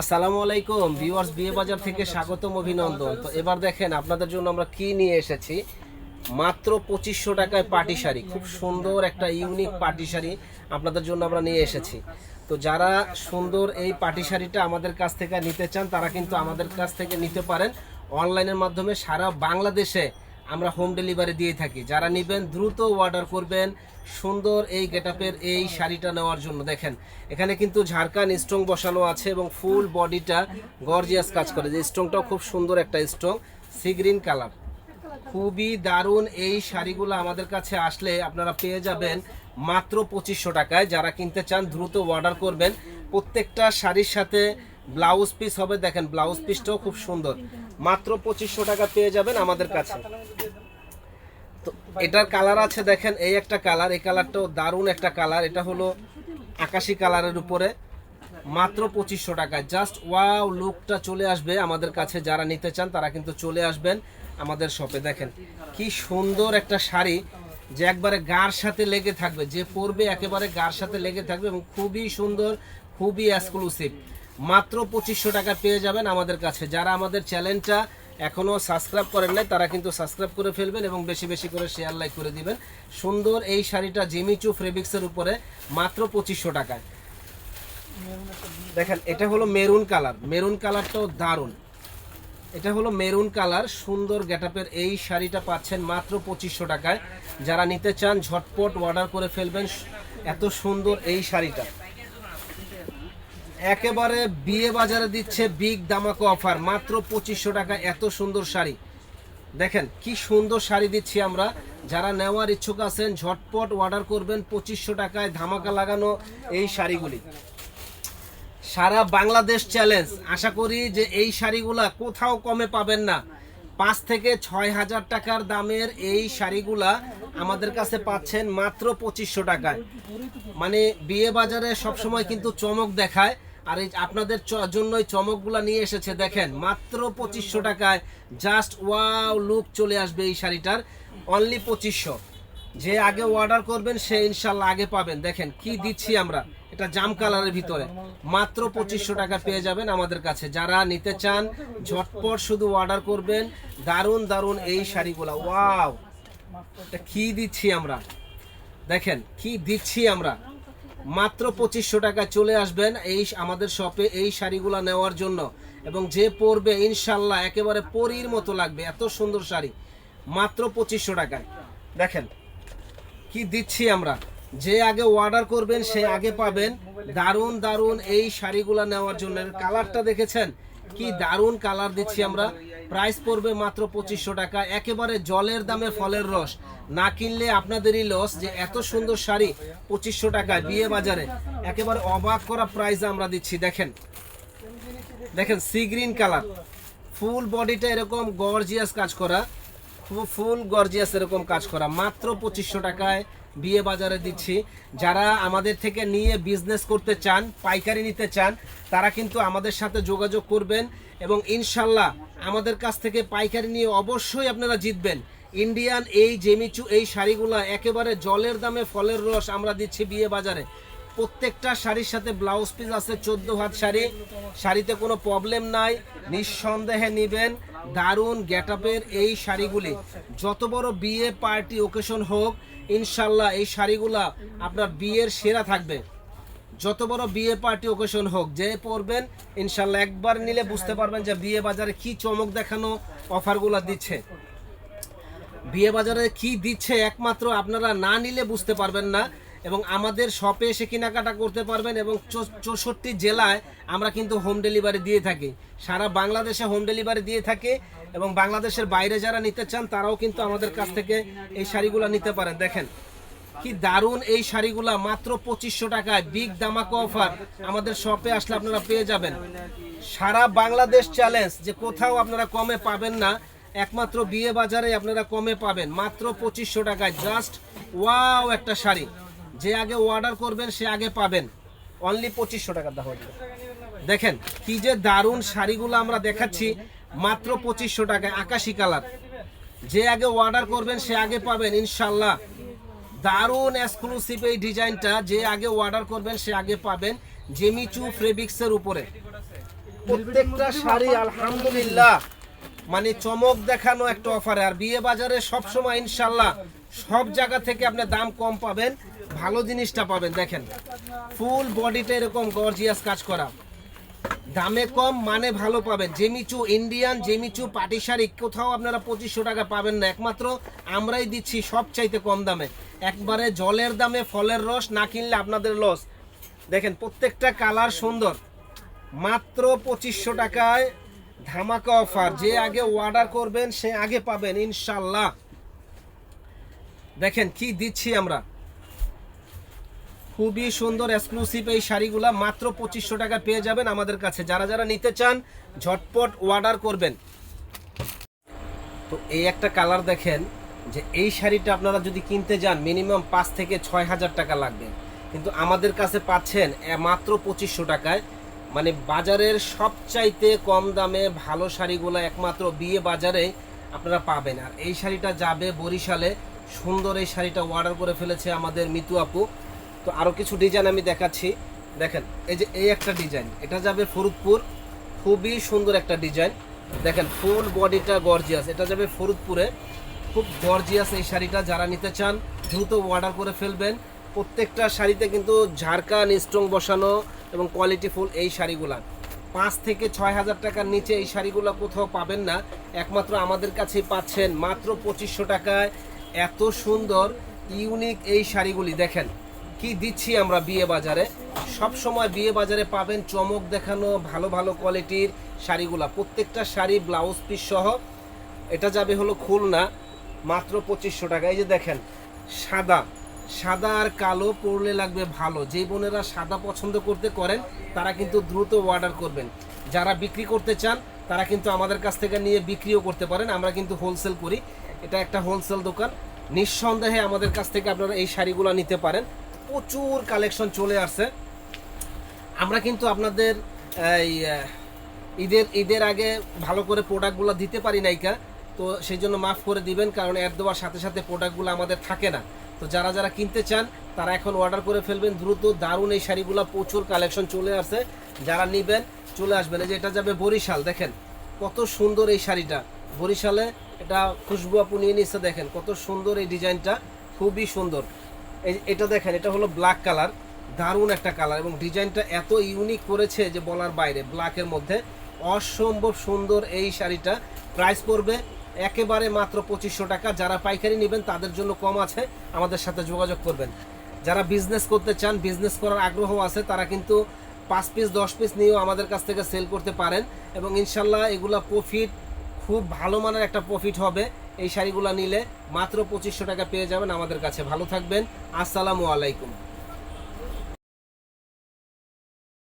আসসালামু আলাইকুম, ভিউয়ার্স, বিয়ে বাজার থেকে স্বাগতম, অভিনন্দন। তো এবার দেখেন, আপনাদের জন্য আমরা কি নিয়ে এসেছি? মাত্র পঁচিশশো টাকায় পাটি শাড়ি, খুব সুন্দর একটা ইউনিক পাটি শাড়ি আপনাদের জন্য আমরা নিয়ে এসেছি। তো যারা সুন্দর এই পাটি শাড়িটা আমাদের কাছ থেকে নিতে চান, তারা কিন্তু আমাদের কাছ থেকে নিতে পারেন। অনলাইনের মাধ্যমে সারা বাংলাদেশে আমরা হোম ডেলিভারি দিয়ে থাকি। যারা নেবেন, দ্রুত অর্ডার করবেন সুন্দর এই গেটআপের এই শাড়িটা নেওয়ার জন্য। দেখেন, এখানে কিন্তু ঝাড়খান স্ট্রং বসানো আছে এবং ফুল বডিটা গর্জিয়াস কাজ করে। যে স্ট্রংটাও খুব সুন্দর একটা স্ট্রং সি গ্রিন কালার খুবই দারুণ এই শাড়িগুলো আমাদের কাছে আসলে আপনারা পেয়ে যাবেন মাত্র পঁচিশশো টাকায়। যারা কিনতে চান, দ্রুত অর্ডার করবেন। প্রত্যেকটা শাড়ির সাথে ব্লাউজ পিস হবে। দেখেন ব্লাউজ পিসটাও খুব সুন্দর। মাত্র পঁচিশশো টাকা পেয়ে যাবেন আমাদের কাছে। এটার কালার আছে দেখেন, এই একটা কালার, এই কালারটাও দারুণ একটা কালার। এটা হলো আকাশি কালারের উপরে, মাত্র পঁচিশশো টাকা জাস্ট ওয়াও, লুকটা চলে আসবে আমাদের কাছে। যারা নিতে চান, তারা কিন্তু চলে আসবেন আমাদের শপে। দেখেন, কি সুন্দর একটা শাড়ি যে একবারে গার সাথে লেগে থাকবে, যে পরবে একেবারে গার সাথে লেগে থাকবে এবং খুবই সুন্দর, খুবই এক্সক্লুসিভ মাত্র পঁচিশশো টাকা পেয়ে যাবেন আমাদের কাছে। যারা আমাদের চ্যানেলটা এখনও সাবস্ক্রাইব করেন নাই, তারা কিন্তু সাবস্ক্রাইব করে ফেলবেন এবং বেশি বেশি করে শেয়ার লাইক করে দিবেন। সুন্দর এই শাড়িটা জিমিচু ফেব্রিক্সের উপরে মাত্র পঁচিশশো টাকায়। দেখেন, এটা হলো মেরুন কালার মেরুন কালারটাও দারুণ। এটা হলো মেরুন কালার সুন্দর গেটআপের এই শাড়িটা পাচ্ছেন মাত্র পঁচিশশো টাকায়। যারা নিতে চান, ঝটপট অর্ডার করে ফেলবেন। এত সুন্দর এই শাড়িটা। একেবারে বিয়ে বাজারে দিচ্ছে বিগ দামাকো অফার, মাত্র পঁচিশশো টাকা, এত সুন্দর শাড়ি। দেখেন, কি সুন্দর শাড়ি দিচ্ছি আমরা। যারা নেওয়ার ইচ্ছুক আছেন, ঝটপট অর্ডার করবেন পঁচিশশো টাকায় ধামাকা লাগানো এই শাড়িগুলি। সারা বাংলাদেশ চ্যালেঞ্জ আশা করি যে এই শাড়িগুলা কোথাও কমে পাবেন না। পাঁচ থেকে ছয় হাজার টাকার দামের এই শাড়িগুলা আমাদের কাছে পাচ্ছেন মাত্র পঁচিশশো টাকায়। মানে বিয়ে বাজারে সবসময় কিন্তু চমক দেখায়। আর এই আপনাদের জন্যই চমকগুলা নিয়ে এসেছে, দেখেন, মাত্র পঁচিশশো টাকায় জাস্ট ওয়াও লুক চলে আসবে এই শাড়িটার অনলি পঁচিশশো। যে আগে অর্ডার করবেন, সে ইনশাল্লাহ আগে পাবেন। দেখেন, কি দিচ্ছি আমরা? এটা জাম কালারের ভিতরে। মাত্র পঁচিশশো টাকা পেয়ে যাবেন আমাদের কাছে। যারা নিতে চান, ঝটপট শুধু অর্ডার করবেন। দারুণ দারুণ এই শাড়িগুলা। ওয়াও এটা কি দিচ্ছি আমরা? দেখেন, কি দিচ্ছি আমরা? মাত্র পঁচিশশো টাকা চলে আসবেন এই আমাদের শপে এই শাড়িগুলো নেওয়ার জন্য। এবং যে পরবে, ইনশাল্লাহ একেবারে পরীর মতো লাগবে, এত সুন্দর শাড়ি। মাত্র পঁচিশশো টাকায়। দেখেন, কি দিচ্ছি আমরা? যে আগে অর্ডার করবেন, সে আগে পাবেন। দারুণ দারুণ এই শাড়িগুলা নেওয়ার জন্য। কালারটা দেখেছেন? কি দারুণ কালার দিচ্ছি আমরা। প্রাইস পড়বে মাত্র পঁচিশশো টাকা। একেবারে জলের দামে ফলের রস। না কিনলে আপনাদেরই লস যে এত সুন্দর শাড়ি পঁচিশশো টাকায় বিয়ে বাজারে। একেবারে অবাক করা প্রাইস আমরা দিচ্ছি, দেখেন। দেখেন সি গ্রিন কালার ফুল বডিটা এরকম গর্জিয়াস কাজ করা। ফুল গর্জিয়াস এরকম কাজ করা। মাত্র পঁচিশশো টাকায় বিয়ে বাজারে দিচ্ছি। যারা আমাদের থেকে নিয়ে বিজনেস করতে চান, পাইকারি নিতে চান, তারা কিন্তু আমাদের সাথে যোগাযোগ করবেন এবং ইনশাল্লাহ আমাদের কাছ থেকে পাইকারি নিয়ে অবশ্যই আপনারা জিতবেন। ইন্ডিয়ান এই জেমিচু এই শাড়িগুলো একেবারে জলের দামে ফলের রস আমরা দিচ্ছি বিয়ে বাজারে। প্রত্যেকটা শাড়ির সাথে ব্লাউজ পিস আছে, চোদ্দ হাত শাড়ি। শাড়িতে কোনো প্রবলেম নাই, নিঃসন্দেহে নেবেন। দারুণ গেটআপের এই শাড়িগুলি। যত বড় বিয়ে পার্টি ওকেশন হোক, ইনশাল্লাহ এই শাড়িগুলা আপনার বিয়ের সেরা থাকবে। যত বড় বিয়ে পার্টি ওকেশন হোক, যে পরবেন, ইনশাল্লাহ একবার নিলে বুঝতে পারবেন যে বিয়ে বাজারে কি চমক দেখানো অফারগুলো দিচ্ছে। বিয়ে বাজারে কি দিচ্ছে একমাত্র আপনারা না নিলে বুঝতে পারবেন না। এবং আমাদের শপে এসে কেনাকাটা করতে পারবেন এবং চৌষট্টি জেলায় আমরা কিন্তু হোম ডেলিভারি দিয়ে থাকি। সারা বাংলাদেশে হোম ডেলিভারি দিয়ে থাকে এবং বাংলাদেশের বাইরে যারা নিতে চান, তারাও কিন্তু আমাদের কাছ থেকে এই শাড়িগুলো নিতে পারেন। দেখেন, কি দারুণ এই শাড়িগুলা, মাত্র পঁচিশশো টাকায় বিগ দামাকা অফার আমাদের শপে আসলে আপনারা পেয়ে যাবেন। সারা বাংলাদেশ চ্যালেঞ্জ যে কোথাও আপনারা কমে পাবেন না, একমাত্র বিয়ে বাজারে আপনারা কমে পাবেন। মাত্র পঁচিশশো টাকায় জাস্ট ওয়াও একটা শাড়ি। যে আগে অর্ডার করবেন, সে আগে পাবেন। অনলি পঁচিশশো টাকা হচ্ছে দেখেন, কি যে দারুণ শাড়িগুলো আমরা দেখাচ্ছি, মাত্র পঁচিশশো টাকায়, আকাশি কালার। যে আগে অর্ডার করবেন, সে আগে পাবেন, ইনশাল্লাহ। দারুণ এক্সক্লুসিভ এই ডিজাইনটা, যে আগে অর্ডার করবেন, সে আগে পাবেন জেমিচু ফ্রেবিক্সের উপরে। প্রত্যেকটা শাড়ি, আলহামদুলিল্লাহ মানে চমক দেখানো একটা অফারে আর বিয়ে বাজারে সব সময় ইনশাল্লাহ, সব জায়গা থেকে আপনি দাম কম পাবেন। ভালো জিনিসটা পাবেন, দেখেন। ফুল বডিটা এরকম গর্জিয়াস কাজ করা। দামে কম মানে ভালো পাবেন। জেমিচু ইন্ডিয়ান জেমিচু পাটি শাড়ি কোথাও আপনারা পঁচিশশো টাকা পাবেন না। একমাত্র আমরাই দিচ্ছি সব চাইতে কম দামে। একবারে জলের দামে ফলের রস না কিনলে আপনাদের লস দেখেন, প্রত্যেকটা কালার সুন্দর। মাত্র পঁচিশশো টাকায় ধামাকা অফার যে আগে অর্ডার করবেন, সে আগে পাবেন, ইনশাল্লাহ। দেখেন, কি দিচ্ছি আমরা? খুবই সুন্দর এক্সক্লুসিভ এই শাড়িগুলা মাত্র পঁচিশশো টাকা পেয়ে যাবেন আমাদের কাছে। যারা যারা নিতে চান, ঝটপট অর্ডার করবেন। তো এই একটা কালার দেখেন, যে এই শাড়িটা আপনারা যদি কিনতে যান মিনিমাম পাঁচ থেকে ছয় হাজার টাকা লাগবে। কিন্তু আমাদের কাছে পাচ্ছেন মাত্র পঁচিশশো টাকায়। মানে বাজারের সবচাইতে কম দামে ভালো শাড়িগুলো একমাত্র বিয়ে বাজারে আপনারা পাবেন। আর এই শাড়িটা যাবে বরিশালে। সুন্দর এই শাড়িটা অর্ডার করে ফেলেছে আমাদের মিতু আপু। তো আরও কিছু ডিজাইন আমি দেখাচ্ছি। দেখেন, এই যে এই একটা ডিজাইন এটা যাবে ফরিদপুর। খুবই সুন্দর একটা ডিজাইন দেখেন ফুল বডিটা গর্জিয়াস এটা যাবে ফরিদপুরে। খুব গর্জিয়াস এই শাড়িটা যারা নিতে চান, দ্রুত অর্ডার করে ফেলবেন। প্রত্যেকটা শাড়িতে কিন্তু ঝাড়কান স্ট্রং বসানো এবং কোয়ালিটি ফুল এই শাড়িগুলা। পাঁচ থেকে ছয় হাজার টাকার নিচে এই শাড়িগুলো কোথাও পাবেন না। একমাত্র আমাদের কাছেই পাচ্ছেন। মাত্র পঁচিশশো টাকায়। এত সুন্দর ইউনিক এই শাড়িগুলি। দেখেন কি দিচ্ছি আমরা বিয়ে বাজারে? সব সময় বিয়ে বাজারে পাবেন চমক দেখানো, ভালো ভালো কোয়ালিটির শাড়িগুলা। প্রত্যেকটা শাড়ি, ব্লাউজ পিস সহ। এটা যাবে হলো খুলনা, মাত্র পঁচিশশো টাকা। এই যে দেখেন, সাদা। সাদা আর কালো পরলে লাগবে ভালো। যে বোনেরা সাদা পছন্দ করতে করেন, তারা কিন্তু দ্রুত অর্ডার করবেন। যারা বিক্রি করতে চান, তারা কিন্তু আমাদের কাছ থেকে নিয়ে বিক্রিও করতে পারেন। আমরা কিন্তু হোলসেল করি। এটা একটা হোলসেল দোকান। নিঃসন্দেহে আমাদের কাছ থেকে আপনারা এই শাড়িগুলো নিতে পারেন। প্রচুর কালেকশন চলে আসছে। আমরা কিন্তু আপনাদের, এই ঈদের ঈদের আগে ভালো করে প্রোডাক্টগুলো দিতে পারি নাইকা তো সেই জন্য মাফ করে দিবেন, কারণ অ্যাড দেওয়ার সাথে সাথে প্রোডাক্টগুলো আমাদের থাকে না। তো যারা যারা কিনতে চান, তারা এখন অর্ডার করে ফেলবেন। দ্রুত দারুণ এই শাড়িগুলো প্রচুর কালেকশন চলে আসছে। যারা নিবেন, চলে আসবেন। এই যে এটা যাবে বরিশাল, দেখেন। কত সুন্দর এই শাড়িটা। বরিশালে এটা খুশবু আপু নিয়ে নিচ্ছে, দেখেন। কত সুন্দর এই ডিজাইনটা। খুবই সুন্দর। এটা দেখেন, এটা হলো ব্ল্যাক কালার দারুণ একটা কালার এবং ডিজাইনটা এত ইউনিক করেছে যে বলার বাইরে ব্ল্যাকের মধ্যে। অসম্ভব সুন্দর এই শাড়িটা। প্রাইস পড়বে একেবারে মাত্র পঁচিশশো টাকা। যারা পাইকারি নেবেন, তাদের জন্য কম আছে। আমাদের সাথে যোগাযোগ করবেন। যারা বিজনেস করতে চান বিজনেস করার আগ্রহ আছে, তারা কিন্তু পাঁচ পিস দশ পিস নিয়েও আমাদের কাছ থেকে সেল করতে পারেন এবং ইনশাল্লাহ এগুলা প্রফিট খুব ভালো মানের একটা প্রফিট হবে। এই শাড়িগুলো নিলে মাত্র পঁচিশশো টাকা পেয়ে যাবেন আমাদের কাছে। ভালো থাকবেন। আসসালামু আলাইকুম।